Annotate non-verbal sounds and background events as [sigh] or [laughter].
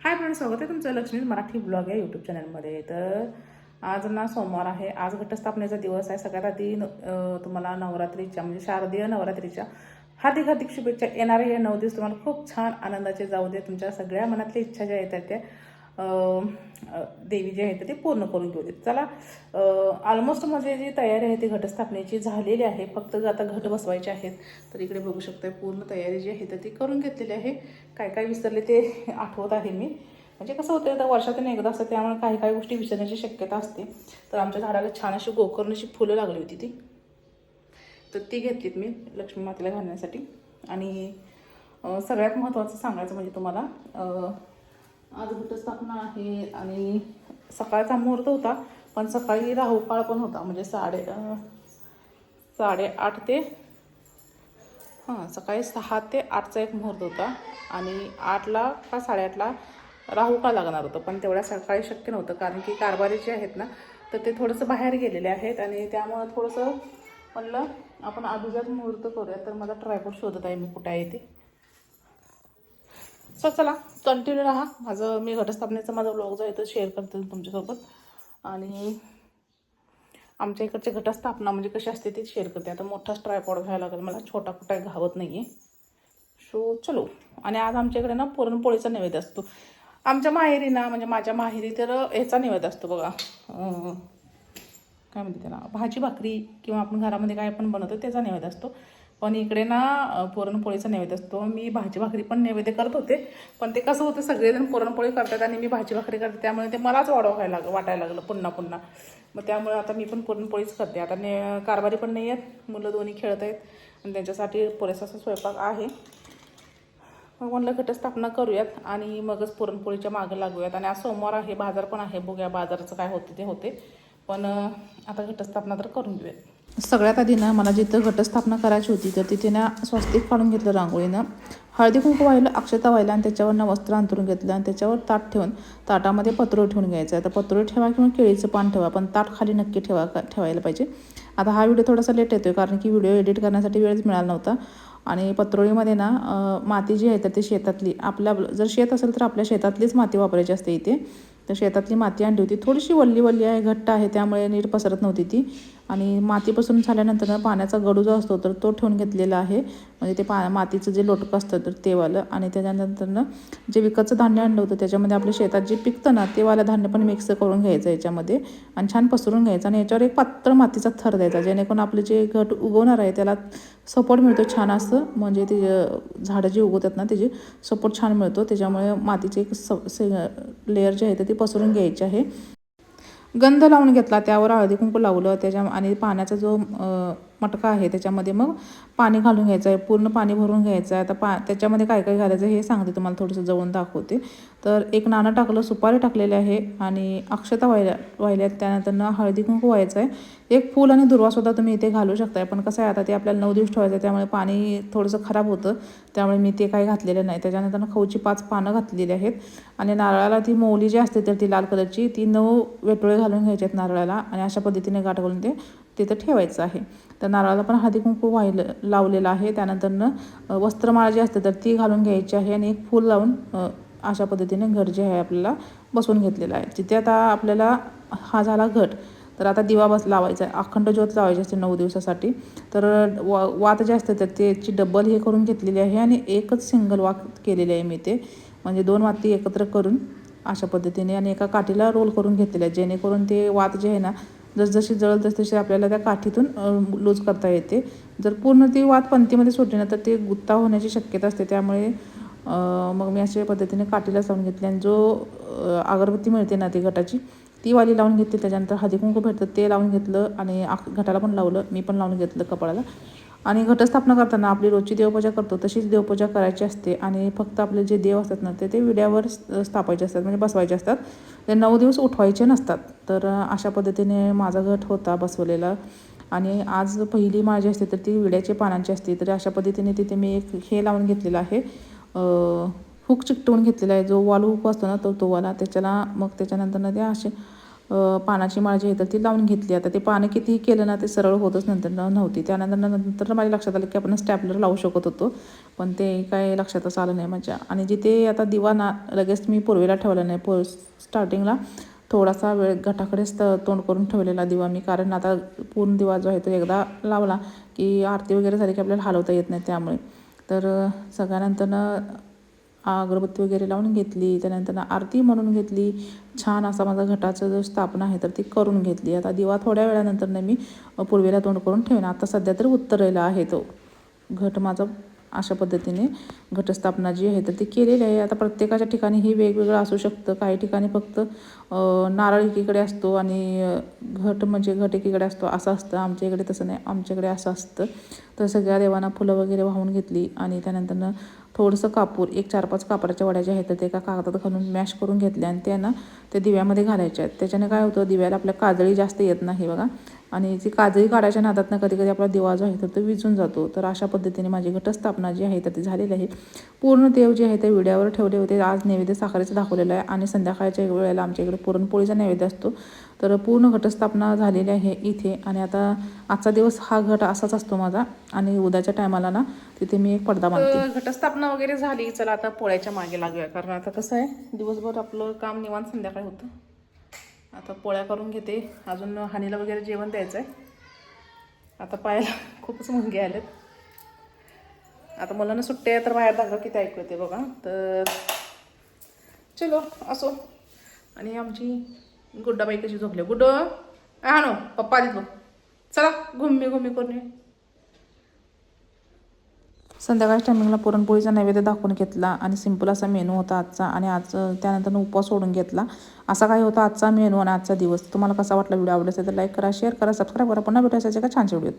Hi friend स्वागत आहे तुमचं लक्ष्मी मराठी ब्लॉग आहे यूट्यूब चॅनलमध्ये तर आज ना सोमवार आहे. आज घटस्थापनेचा दिवस आहे. सगळ्यात आधी न- तुम्हाला नवरात्रीच्या म्हणजे शारदीय नवरात्रीच्या हार्दिक हार्दिक शुभेच्छा येणारे हे नऊ दिवस तुम्हाला खूप छान आनंदाचे जाऊ दे. तुमच्या सगळ्या मनातल्या इच्छा ज्या येतात त्या देवी जी आहेत ते पूर्ण करून घेऊ देत. चला ऑलमोस्ट माझी म्हणजे जी तयारी आहे ती घटस्थापनेची झालेली आहे. फक्त आता घट बसवायचे आहेत तर इकडे बघू शकते पूर्ण तयारी जी आहे तर ती करून घेतलेली आहे. काय काय विसरले ते [laughs] आठवत आहे मी. म्हणजे कसं होतं आता वर्षातून एकदा असतं त्यामुळे काही काही गोष्टी विसरण्याची शक्यता असते. तर आमच्या झाडाला छान अशी गोकर्णाची फुलं लागली होती ती. तर ती घेतलीत मी लक्ष्मी मातेला घालण्यासाठी. आणि सगळ्यात महत्त्वाचं सांगायचं म्हणजे तुम्हाला आज घटस्थापना आहे आणि सकाळचा मुहूर्त होता पण सकाळी राहुकाळ पण होता म्हणजे साडे साडेआठ ते हां सकाळी सहा ते आठचा एक मुहूर्त होता आणि आठला का साडेआठला राहुकाळ लागणार होतं पण तेवढ्या सकाळी शक्य नव्हतं कारण की कारभारी जे आहेत ना तर ते थोडंसं बाहेर गेलेले आहेत आणि त्यामुळं थोडंसं म्हणलं आपण अभिजात मुहूर्त करूया तर मला ट्रायपोर्ट शोधत आहे मी कुठे आहे ते. सो चला. कंटिन्यू राहा. माझं मी घटस्थापनेचा माझा ब्लॉग जो आहे तो शेअर करते तुमच्यासोबत. आणि आमच्या इकडची घटस्थापना म्हणजे कशी असते ती शेअर करते. आता मोठाच ट्रायपॉड घ्यायला लागेल. मला छोटा कुठा घावत नाही आहे सो चलो. आणि आज आमच्याकडे ना पुरणपोळीचा नैवेद्य असतो. आमच्या माहेरी ना म्हणजे माझ्या माहेरी तर ह्याचा नैवेद्य असतो बघा. काय म्हणते त्याला? भाजी भाकरी किंवा आपण घरामध्ये काय पण बनवतो त्याचा नैवेद्य असतो. पण इकडे ना पुरणपोळीचा नैवेद्य असतो. मी भाजी भाकरी पण नैवेद्य करत होते पण ते कसं होतं सगळेजण पुरणपोळी करतात आणि मी भाजी भाकरी करते त्यामुळे ते मलाच वाढवायला लाग वाटायला लागलं पुन्हा पुन्हा. मग त्यामुळे आता मी पण पुरणपोळीच करते. आता ने कारभारी पण नाही आहेत मुलं दोन्ही खेळत आहेत आणि त्यांच्यासाठी पुरेसा असा स्वयंपाक आहे. मग म्हणलं घटस्थापना करूयात आणि मगच पुरणपोळीच्या मागं लागूयात. आणि आज सोमवार आहे बाजार पण आहे बघूया बाजाराचं काय होते ते होते. पण आता घटस्थापना तर करून घेऊयात. सगळ्यात आधी ना मला जिथं घटस्थापना करायची होती तर तिथे ना स्वस्तिक काढून घेतलं रांगोळीनं. हळदी कुंकू व्हायला अक्षता व्हायला आणि त्याच्यावरनं वस्त्र अंतरून घेतलं आणि त्याच्यावर ताट ठेवून ताटामध्ये पत्रोळ ठेवून घ्यायचं. आहे तर पत्रोळ ठेवा किंवा केळीचं पान ठेवा पण ताट खाली नक्की ठेवा ठेवायला पाहिजे. आता हा व्हिडिओ थोडासा लेट येतो आहे कारण की व्हिडिओ एडिट करण्यासाठी वेळच मिळाला नव्हता. आणि पत्रोळीमध्ये ना माती जी आहे तर ती शेतातली. आपल्या जर शेत असेल तर आपल्या शेतातलीच माती वापरायची असते इथे. तर शेतातली माती आणली होती. थोडीशी वल्ली वल्ली आहे घट्ट आहे त्यामुळे नीट पसरत नव्हती ती. आणि मातीपासून झाल्यानंतर पाण्याचा गडू जो असतो तर तो ठेवून घेतलेला आहे. म्हणजे ते पा मातीचं जे लोटकं असतं तर तेवालं. आणि त्याच्यानंतरनं जे विकतचं धान्य आणलं होतं त्याच्यामध्ये आपल्या शेतात जे पिकतं ना तेवालं धान्य पण मिक्स करून घ्यायचं याच्यामध्ये. आणि छान पसरून घ्यायचं. आणि याच्यावर एक पातळ मातीचा थर द्यायचा जेणेकरून आपले जे घट उगवणार आहे त्याला सपोर्ट मिळतो छान असं. म्हणजे ते झाडं जी उगवतात ना त्याचे सपोर्ट छान मिळतो. त्याच्यामुळे मातीचे एक स लेअर जे आहे तर ती पसरून घ्यायची आहे. गंध लावून घेतला त्यावर हळदी कुंकू लावलं त्याच्या आणि पाण्याचा जो मटका आहे त्याच्यामध्ये मग पाणी घालून घ्यायचं आहे पूर्ण पाणी भरून घ्यायचं आहे आता पा त्याच्यामध्ये काय काय घालायचं हे सांगते तुम्हाला थोडंसं जवळून दाखवते. तर एक नाणं टाकलं सुपारी टाकलेले आहे आणि अक्षता व्हायला व्हायल्या आहेत त्यानंतर हळदी कुंकू व्हायचं आहे एक फूल आणि दुर्वासुद्धा तुम्ही इथे घालू शकताय पण कसं आहे आता ते आपल्याला नऊ दिवस ठेवायचं आहे त्यामुळे पाणी थोडंसं खराब होतं. त्यामुळे मी ते काही घातलेलं नाही. त्याच्यानंतर खऊची पाच पानं घातलेली आहेत. आणि नारळाला ती मौली जी असते तर ती लाल कलरची ती नऊ वेटोळे घालून घ्यायचे आहेत नारळाला. आणि अशा पद्धतीने गाठ घालून ते तिथं ठेवायचं आहे. तर नारळाला पण हळदी कुंकू व्हायला लावलेलं आहे. त्यानंतरनं वस्त्रमाळा जी असते तर ती घालून घ्यायची आहे आणि एक फूल लावून अशा पद्धतीने घर जे आहे आपल्याला बसवून घेतलेलं आहे. तिथे आता आपल्याला हा झाला घट तर आता दिवा बस लावायचा आहे. अखंड ज्योत लावायची असते नऊ दिवसासाठी. तर वा वात जे असते तर त्याची डबल हे करून घेतलेली आहे आणि एकच सिंगल वात केलेली आहे मी ते. म्हणजे दोन वाती एकत्र करून अशा पद्धतीने आणि एका काठीला रोल करून घेतलेले आहे. जेणेकरून ते वात जे आहे ना जसजशी जळल तसतशी आपल्याला त्या काठीतून लूज करता येते. जर पूर्ण ती वात पंथीमध्ये सुटली ना तर ते गुत्ता होण्याची शक्यता असते. त्यामुळे मग मी अशा पद्धतीने काठीला लावून घेतली आणि जो अगरबत्ती मिळते ना ती घटाची ती वाली लावून घेतली. त्याच्यानंतर हळदी कुंकू भेटतं ते लावून घेतलं आणि आख घटाला पण लावलं मी पण लावून घेतलं कपाळाला. आणि घटस्थापना करताना आपली रोजची देवपूजा करतो तशीच देवपूजा करायची असते. आणि फक्त आपले जे देव असतात ना ते ते विड्यावर स्थापायचे असतात म्हणजे बसवायचे असतात. ते नऊ दिवस उठवायचे नसतात. तर अशा पद्धतीने माझा घट होता बसवलेला. आणि आज पहिली माझी असते तर ती विड्याची पानांची असते. तर अशा पद्धतीने तिथे मी एक हे लावून घेतलेलं आहे. हुक चिकटवून घेतलेला आहे. जो वालू हुक असतो ना तो तो वाला त्याच्याला मग त्याच्यानंतर ते असे पानाची माळ जी आहे तर ती लावून घेतली. आता ते पानं कितीही केलं ना ते सरळ होतच नंतर नव्हती. त्यानंतर नंतर माझ्या लक्षात आलं की आपण स्टॅपलर लावू शकत होतो. पण ते काय लक्षातच आलं नाही माझ्या. आणि जिथे आता दिवा ना लगेच मी पूर्वेला ठेवला नाही. पो स्टार्टिंगला थोडासा वेळ घटाकडेच तोंड करून ठेवलेला दिवा मी. कारण आता पूर्ण दिवा जो आहे तो एकदा लावला की आरती वगैरे झाली की आपल्याला हलवता येत नाही त्यामुळे. तर सगळ्यानंतरनं अगरबत्ती वगैरे लावून घेतली त्यानंतर आरती म्हणून घेतली. छान असा माझा घटाचं जो स्थापना आहे तर ती करून घेतली. आता दिवा थोड्या वेळानंतर मी पूर्वेला तोंड करून ठेवेन. आता सध्या तर उत्तरेला आहे तो. घट माझा अशा पद्धतीने घटस्थापना जी आहे तर ती केलेली आहे. आता प्रत्येकाच्या ठिकाणी हे वेगवेगळं असू शकतं. काही ठिकाणी फक्त नारळ एकीकडे असतो आणि घट म्हणजे घट एकीकडे असतो. असं असतं. आमच्या इकडे तसं नाही. आमच्याकडे असं असतं. तर सगळ्या देवांना फुलं वगैरे वाहून घेतली आणि त्यानंतरनं थोडंसं कापूर एक चार पाच कापडाच्या वड्या ज्या आहेत तर ते एका कागदात घालून मॅश करून घेतल्या आणि त्या ते दिव्यामध्ये घालायच्या आहेत. त्याच्याने काय होतं दिव्याला आपल्या काजळी जास्त येत नाही बघा. आणि जी काजळी काढायच्या नादात ना कधी कधी आपला दिवा जो आहे तर तो विजून जातो. तर अशा पद्धतीने माझी घटस्थापना जी आहे तर ती झालेली आहे. पूर्ण देव जे आहे ते विड्यावर ठेवले होते. आज नैवेद्य साखरेचं दाखवलेलं आहे आणि संध्याकाळच्या वेळेला आमच्या इकडे पुरणपोळीचा नैवेद्य असतो. तर पूर्ण घटस्थापना झालेली आहे इथे. आणि आता आजचा दिवस हा घट असाच असतो माझा. आणि उद्याच्या टायमाला ना तिथे मी एक पडदा बांधते. घटस्थापना वगैरे झाली. चला आता पोळ्याच्या मागे लागूया. कारण आता कसं आहे दिवसभर आपलं काम निवांत संध्याकाळी होतं? आता पोळ्या करून घेते. अजून हानीला वगैरे जेवण द्यायचं आहे आता पायाला खूपच मुंगे आलेत. आता मुलांना सुट्टे तर बाहेर दाखव किती ऐकू येते बघा. तर चलो असो. आणि आमची गुड्डाबाई कशी झोपली? गुड्ड हा नो पप्पा आलीत बघ. चला घुम्मी घुम्मी करून ये. संध्याकाळच्या टायमिंगला पुरणपोळीचा नैवेद्य दाखवून घेतला आणि सिंपल असा मेनू होता आजचा आणि आज त्यानंतर उपवास सोडून घेतला. असा काही होता आजचा मेनू आणि आजचा दिवस. तुम्हाला कसा वाटला व्हिडिओ आवडला असेल तर लाईक करा शेअर करा सबस्क्राईब करा. पुन्हा भेटायचं का छान व्हिडिओ